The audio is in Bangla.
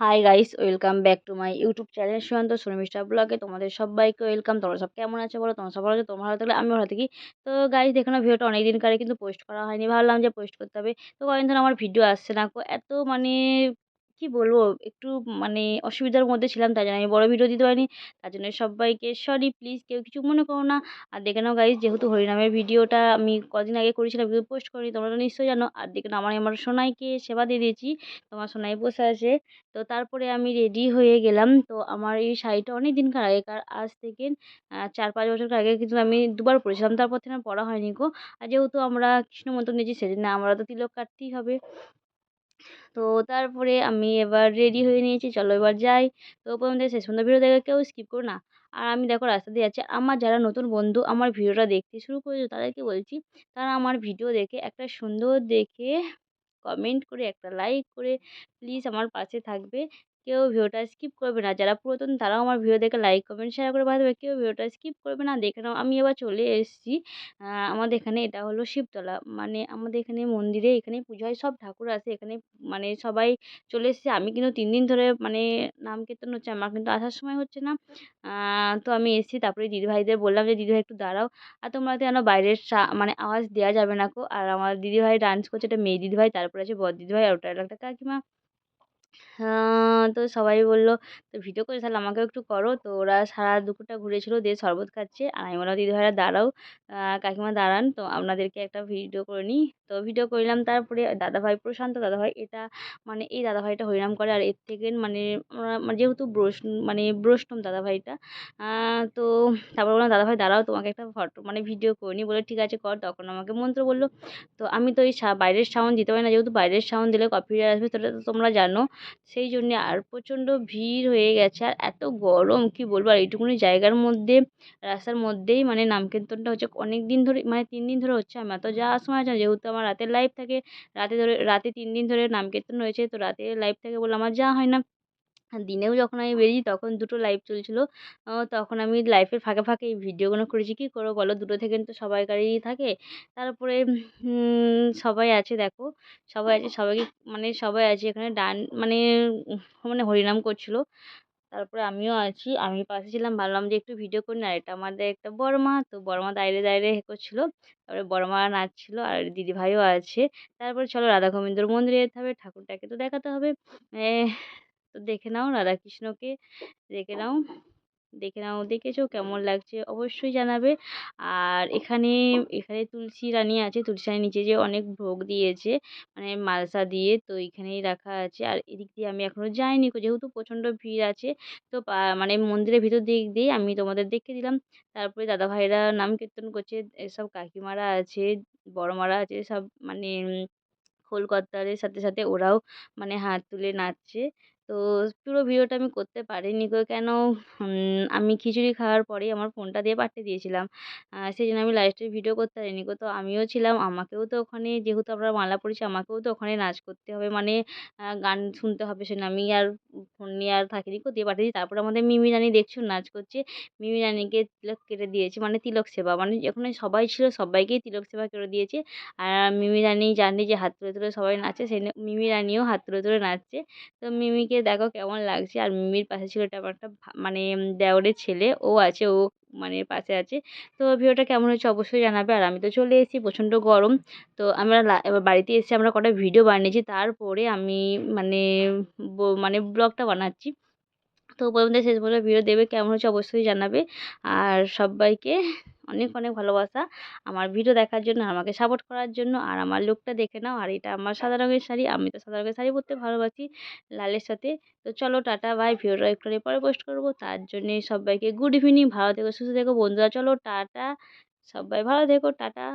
Hi guys welcome back to my YouTube channel Sushanta Sharmistha ব্লগে তোমাদের সবাইকে ওয়েলকাম তোমরা সব কেমন আছে বলো? তোমরা সব ভালো আছো? তোমরা ভালো থাকলে আমি ভালো থাকি। তো গাইস দেখো না ভিডিওটা অনেক দিন কারে কিন্তু পোস্ট করা হয়নি। ভাবলাম যে পোস্ট করতে হবে। তো কয়েকদিন ধরে আমার ভিডিও আসছে না এত মানে কি বলব? একটু মানে অসুবিধার মধ্যে ছিলাম, তাই জন্য আমি বড় ভিডিও দিতে পারিনি। তার জন্য সবাইকে সরি প্লিজ কেউ কিছু মনে করো না। আর দেখে নাও গাইজ যেহেতু হরিনামের ভিডিওটা আমি কদিন আগে করেছিলাম, কিন্তু পোস্ট করিনি, তোমরা তো নিশ্চয়ই জানো। আর দেখে নাও, আমার আমার সোনাইকে সেবা দিয়ে দিয়েছি, তোমার সোনাই বসে আছে। তো তারপরে আমি রেডি হয়ে গেলাম। তো আমার এই শাড়িটা অনেক দিনকার আগেকার, আজ থেকে চার পাঁচ বছর আগে কিন্তু আমি দুবার পরেছিলাম। তারপর থেকে পড়া হয়নি গো। আর যেহেতু আমরা কৃষ্ণ মন্ত্র নিয়েছি সেদিন আমরা তো তিলক কাটতেই হবে। তো তারপরে আমি এবার রেডি হয়ে নিয়েছি, চলো এবার যাই। তো প্রথম থেকে শেষ পর্যন্ত ভিডিও দেখে কেউ স্কিপ করো না। আর আমি দেখো রাস্তা দিয়ে যাচ্ছি, আমার যারা নতুন বন্ধু আমার ভিডিওটা দেখতে শুরু করেছে, তাদেরকে বলছি, তারা আমার ভিডিও দেখে একটা সুন্দর দেখে কমেন্ট করে, একটা লাইক করে প্লিজ আমার পাশে থাকবে। কেউ ভিডিওটা স্কিপ করবে না। যারা পুরাতন, তারাও আমার ভিডিও দেখে লাইক কমেন্ট শেয়ার করে পাঠাবে। কেউ ভিডিওটা স্কিপ করবে না। দেখে নাও, আমি এবার চলে এসেছি। আমাদের এখানে এটা হলো শিবতলা। মানে আমাদের এখানে মন্দিরে এখানে পুজো হয়, সব ঠাকুর আছে এখানে। মানে সবাই চলে এসেছে। আমি কিন্তু তিন দিন ধরে মানে নাম কীর্তন হচ্ছে, আমার কিন্তু আসার সময় হচ্ছে না। তো আমি এসেছি, তারপরে দিদিভাইদের বললাম যে, দিদিভাই, একটু দাঁড়াও। আর তোমরা যেন বাইরের মানে আওয়াজ দেওয়া যাবে না কো আর আমার দিদিভাই ডান্স করছে, এটা মেয়ে দিদিভাই, তারপরে আছে বর দিদিভাই, আর ওটা একটা কাকিমা। তো সবাই বলল, তো ভিডিও করে তাহলে আমাকেও একটু করো। তো ওরা সারা দুপুরটা ঘুরেছিল, দিয়ে শরবত খাচ্ছে। আর আমি বললাম দিদিভাইরা দাঁড়াও কাকিমা দাঁড়ান, তো আপনাদেরকে একটা ভিডিও করে নিই। তো ভিডিও করলাম, তারপরে দাদাভাই প্রশান্ত দাদাভাই, এটা মানে এই দাদাভাইটা হরিনাম করে, আর এর থেকে মানে যেহেতু ব্রস মানে বৈষ্ণব দাদাভাইটা তো তারপর বললাম, দাদাভাই, দাঁড়াও, তোমাকে একটা ফটো মানে ভিডিও করে নিই। বলে, ঠিক আছে, কর। তখন আমাকে মন্ত্র বলল, তো আমি তো এই বাইরের সাউন্ড দিতে পারি না, যেহেতু বাইরের সাউন্ড দিলে কপিরাইট আসবে, সেটা তো তোমরা জানো। সেই জন্যে আর প্রচণ্ড ভিড় হয়ে গেছে। আর এত গরম, কী বলব? আর এইটুকুনি জায়গার মধ্যে, রাস্তার মধ্যেই মানে নাম কীর্তনটা হচ্ছে অনেক দিন ধরে মানে তিন দিন ধরে হচ্ছে। আমার তো যাওয়ার সময় আছে যেহেতু আমার রাতের লাইভ থাকে, রাতে ধরে, রাতে তিন দিন ধরে নাম কীর্তন হয়েছে তো রাতে লাইভ থাকে বলে আমার যাওয়া হয় না। দিনেও যখন আমি বেরিয়েছি তখন দুটো লাইভ চলছিলো। তখন আমি লাইভের ফাঁকে ফাঁকে এই ভিডিওগুলো করেছি। কী করব বলো? দুটো থেকে তো সবাইকারই থাকে। তারপরে সবাই আছে দেখো। সবাই আছে, সবাইকে মানে সবাই আছে এখানে। ডান মানে মানে হরিনাম করছিল। তারপরে আমিও আছি। আমি পাশে ছিলাম। ভাবলাম যে একটু ভিডিও করি না। এটা আমাদের একটা বড় মা তো বড় মা দাঁড়িয়ে দাঁড়িয়ে এ করছিল। তারপরে বড় মা নাচছিল আর দিদিভাইও আছে। তারপরে চলো রাধা গোবিন্দর মন্দিরে যেতে হবে। ঠাকুরটাকে তো দেখাতে হবে। তো দেখে নাও রাধাকৃষ্ণকে, দেখে নাও দেখে নাও দেখেছ কেমন লাগছে অবশ্যই জানাবে। আর এখানে এখানে তুলসী রানী আছে, তুলসী রানীর নিচে যে অনেক ভোগ দিয়েছে মানে মালসা দিয়ে তো এইখানেই রাখা আছে। আর এদিক দিয়ে আমি এখনও যাইনি, যেহেতু প্রচণ্ড ভিড় আছে, তো মানে মন্দিরের ভিতর দিক দিয়ে আমি তোমাদের দেখে দিলাম। তারপরে দাদাভাইরা নাম কীর্তন করছে, এসব কাকিমারা আছে, বড়মারা আছে, সব মানে খোল করতালের সাথে সাথে ওরাও মানে হাত তুলে নাচছে। তো পুরো ভিডিওটা আমি করতে পারিনি গো। কেন? আমি খিচুড়ি খাওয়ার পরেই আমার ফোনটা দিয়ে পাঠিয়ে দিয়েছিলাম। সেই জন্য আমি লাস্টে ভিডিও করতে পারিনি গো। তো আমিও ছিলাম, আমাকেও তো ওখানে, যেহেতু আমরা মালা পরেছি আমাকেও তো ওখানে নাচ করতে হবে। মানে গান শুনতে হবে সেজন্য আমি আর ফোন নিয়ে আর থাকিনি গো। দিয়ে পাঠিয়ে দিই তারপরে আমাদের মিমি রানি দেখছ? নাচ করছে। মিমি রানিকে তিলক কেটে দিয়েছে। মানে তিলক সেবা। মানে ওখানে সবাই ছিল, সবাইকেই তিলক সেবা করে দিয়েছে। আর মিমি রানি জানে যে হাত তুলে তুলে সবাই নাচে। সেই মিমি রানিও হাত তুলে তুলে নাচছে। তো মিমিকে দেখো কেমন লাগছে। আর মিমির পাশে ছিল আমার একটা মানে দেওরের ছেলে। ও আছে, ও মানে পাশে আছে। তো ভিডিওটা কেমন হয়েছে অবশ্যই জানাবে। আর আমি তো চলে এসেছি প্রচণ্ড গরম। তো আমরা এবার বাড়িতে এসে আমরা কটা ভিডিও বানিয়েছি। তারপরে আমি মানে মানে ব্লগটা বানাচ্ছি। তো প্রথম থেকে শেষ পর্যন্ত ভিডিও দেবে কেমন হচ্ছে অবশ্যই জানাবে। আর সবাইকে অনেক অনেক ভালোবাসা। আমার ভিডিও দেখার জন্য আমাকে সাপোর্ট করার জন্য, আর আমার লুকটা দেখে নাও। আর এটা আমার সাদা রঙের শাড়ি, আমি তো সাদা রঙের শাড়ি পরতে ভালোবাসি লালের সাথে। তো চলো, টাটা ভাই ভিডিওটা একটু পরে পোস্ট করব। তার জন্যে সবাইকে গুড ইভিনিং ভালো থেকো, সুস্থ থেকো বন্ধুরা। চলো, টাটা, সবাই ভালো থেকো, টাটা।